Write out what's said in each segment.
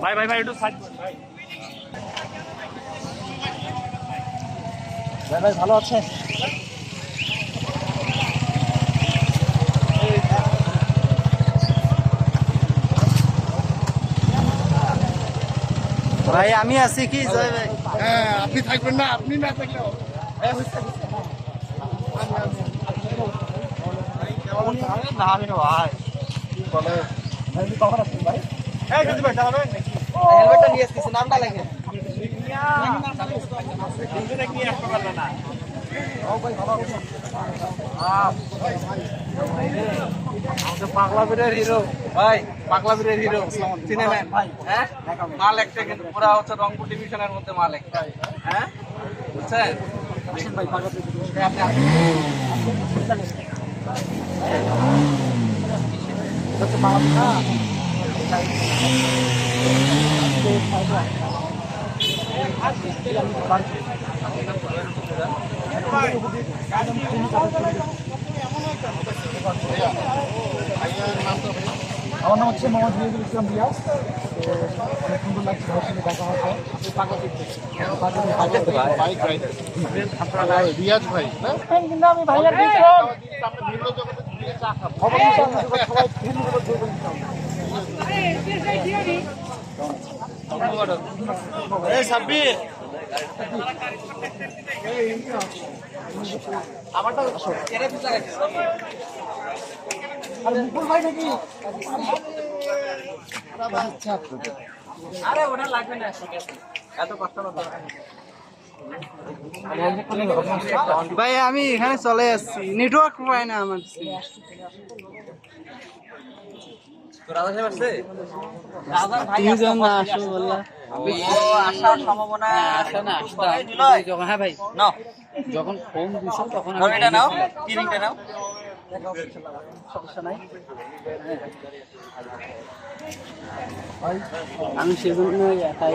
ভাই ভাই ভাই একটু সাইড ভাই। ভাই ভাই ভালো আছেন? ভাই আমি আছি কি? জয় ভাই। হ্যাঁ আপনি থাকবেন না আপনি না থাকলে ভাই কখন আসছেন ভাই। এই যদি ভাই হেলমেটটা নিয়ে নামটা লাগে পাগলা বীরের হিরো ভাই পাগলা বীরের হিরো। চিনে হ্যাঁ? মাল একটা কিন্তু পুরা হচ্ছে রংপুর ডিভিশনের মধ্যে মাল একটা হ্যাঁ? বুঝছেন? ভাই পাগলা আপনি আমার নাম হচ্ছে মোহাম্মদ মিহিদুল ইসলাম রিয়াজ অনেক সুন্দর লাগছে সঙ্গে দেখা হচ্ছে রিয়াজ ভাই কিন্তু আমি ভাইয়ার দিয়েছিলাম আমরা ভিন্ন জগতে ঘুরে চা খাব সবাই ভিন্ন করে ধরবো এই সাব্বির। আর মুকুল ভাই নাকি আরে ওটা লাগবে না এত কষ্ট না ভাই আমি এখানে চলে আসছি। নেটওয়ার্ক পাই না আমার। যখন হ্যাঁ যখন তখন নাও নাও। আমি সেজন্য একাই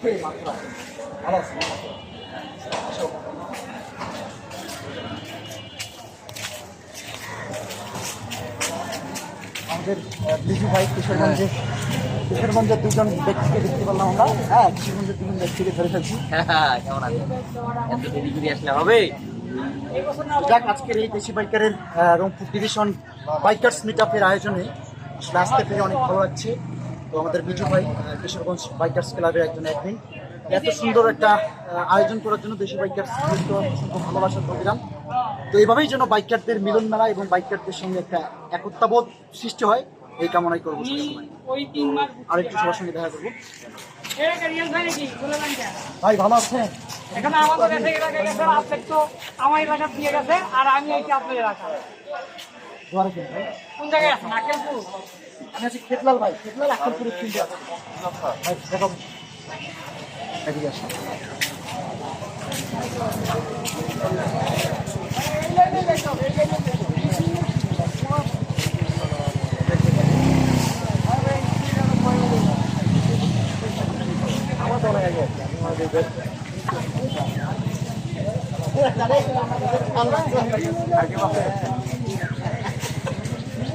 ভালো আছি আমাদের আহ, বিজু ভাই কিশোরগঞ্জে কিশোরগঞ্জের দুজন ব্যক্তিকে দেখতে পারলাম আমরা। হ্যাঁ কিশোরগঞ্জের দুজন ব্যক্তিকে ধরে ফেলছি। কেমন আছে এত দেরি করে আসলে হবে? যাক আজকের এই দেশি বাইকারের রংপুর ডিভিশন বাইকার্স মিট আপের আয়োজনে আসলে আসতে পেরে অনেক ভালো লাগছে। তো আমাদের বিজু ভাই কিশোরগঞ্জ বাইকার্স ক্লাবের একজন অ্যাডমিন এত সুন্দর একটা আয়োজন করার জন্য দেশি বাইকার্স অসংখ্য ভালোবাসার প্রোগ্রাম তো এইভাবেই যেন বাইকারদের মিলন মেলা এবং বাইকারদের সঙ্গে একটা একত্রাবোধ সৃষ্টি হয় এই কামনাই করব সবসময়। আরেকটু সবার সঙ্গে দেখা করব। ভাই ভালো আছেন? এখানে আমাদের আমার এলাকা দিয়ে গেছে আর আমি এলাকা দুয়ারে কেন ভাই কোন জায়গায় আছেন? আকেলপুর আমি আছি খেতলাল ভাই। খেতলাল আছে। ভাই এদিকে আসুন এই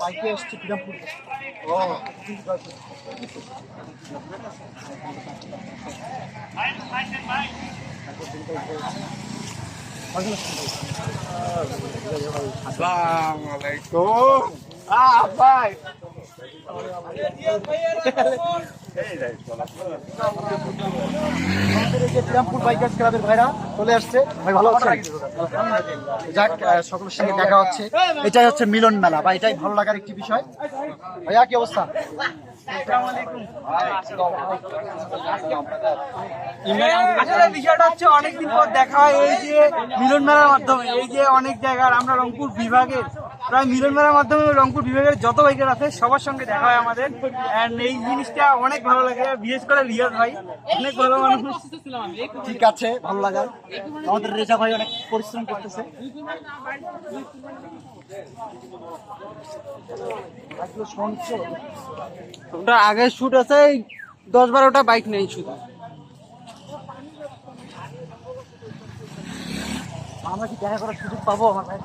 বাইকে আসছে বিরামপুর ও আসসালামু আলাইকুম আ ভাই ভাইরা চলে আসছে। ভাই, ভালো যাক সকলের সঙ্গে দেখা হচ্ছে। এটাই হচ্ছে মিলন মেলা বা এটাই ভালো লাগার একটি বিষয়। ভাইয়া, কি অবস্থা? বিষয়টা হচ্ছে অনেকদিন পর দেখা হয়, এই যে মিলন মেলার মাধ্যমে, এই যে অনেক জায়গার, আমরা রংপুর বিভাগের প্রায় মিলন মেলার মাধ্যমে রংপুর বিভাগের যত বাইকার আছে সবার সঙ্গে দেখা হয় আমাদের। এন্ড এই জিনিসটা অনেক ভালো লাগে বিশেষ করে রিয়াজ ভাই। অনেক ভালো মানুষ। ঠিক আছে ভালো লাগার আমাদের রেজা ভাই অনেক পরিশ্রম করতেছে। আগে শুট আছে দশ বারোটা বাইক নেই শুধু। আমরা কি দেখা করার সুযোগ পাবো আমার ভাই?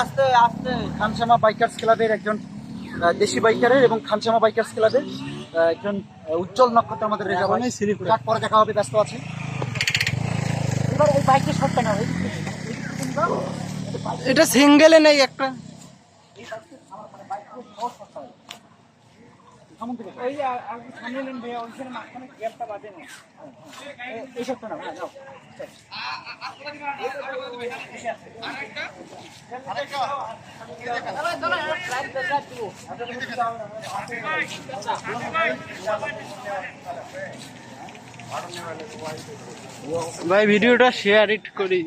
আস্তে আস্তে। খানসামা বাইকার্স ক্লাবের একজন দেশি বাইকারের এবং খানসামা বাইকার্স ক্লাবের একজন উজ্জ্বল নক্ষত্র আমাদের রেজা ভাই যাক, পরে দেখা হবে ব্যস্ত আছে। এবার এই বাইকটা সবটা না এটা সিঙ্গেলে নেই একটা। ওই যে আর- আর সামনে নেন ভাইয়া ওইখানে মাঝখানে গ্যাপটা বাজে না। এই না ভাই, নাও। ভাই ভিডিওটা শেয়ার ইট করি।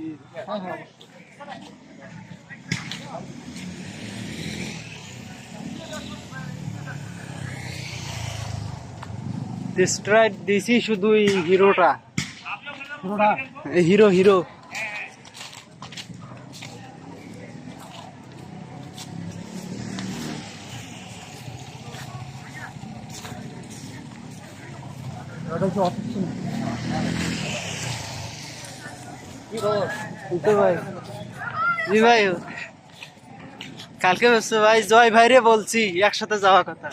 ডিস্ট্রয়েড দিছি শুধু এই হিরোটা। পুরোটা হিরো। হিরো জি ভাই। কালকে ভাই, জয় ভাইরে বলছি, একসাথে যাওয়া কথা।